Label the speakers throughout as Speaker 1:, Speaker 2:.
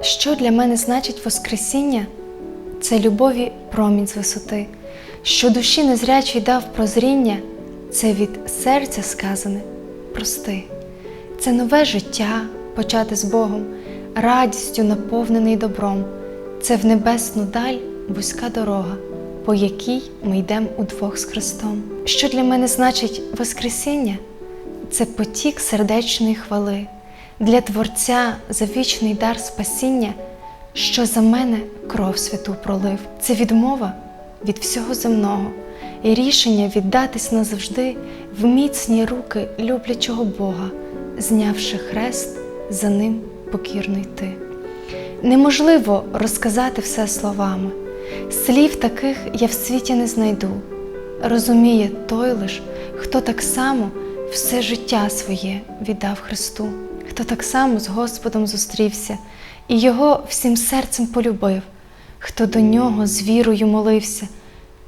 Speaker 1: Що для мене значить Воскресіння? Це любові промінь з висоти, що душі незрячий дав прозріння, це від серця сказане прости. Це нове життя почати з Богом, радістю наповнений добром. Це в небесну даль вузька дорога, по якій ми йдемо удвох з Христом. Що для мене значить Воскресіння? Це потік сердечної хвали, для Творця за вічний дар спасіння, що за мене кров святу пролив. Це відмова від всього земного і рішення віддатись назавжди в міцні руки люблячого Бога, знявши хрест, за ним покірно йти. Неможливо розказати все словами, слів таких я в світі не знайду. Розуміє той лиш, хто так само все життя своє віддав Христу, хто так само з Господом зустрівся і Його всім серцем полюбив, хто до нього з вірою молився,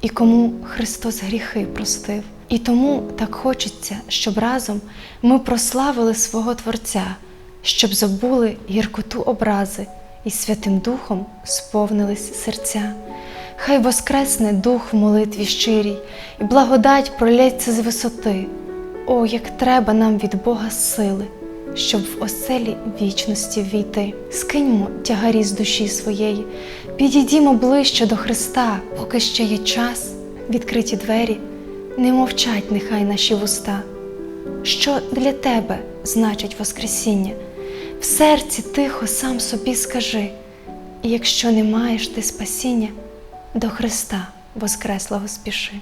Speaker 1: і кому Христос гріхи простив. І тому так хочеться, щоб разом ми прославили свого Творця, щоб забули гіркоту образи і Святим Духом сповнились серця. Хай воскресне дух в молитві щирій, і благодать пролється з висоти. О, як треба нам від Бога сили, щоб в оселі вічності війти. Скиньмо тягарі з душі своєї, підійдімо ближче до Христа, поки ще є час, відкриті двері, не мовчать нехай наші вуста. Що для тебе значить Воскресіння? В серці тихо сам собі скажи, і якщо не маєш ти спасіння, до Христа Воскреслого спіши.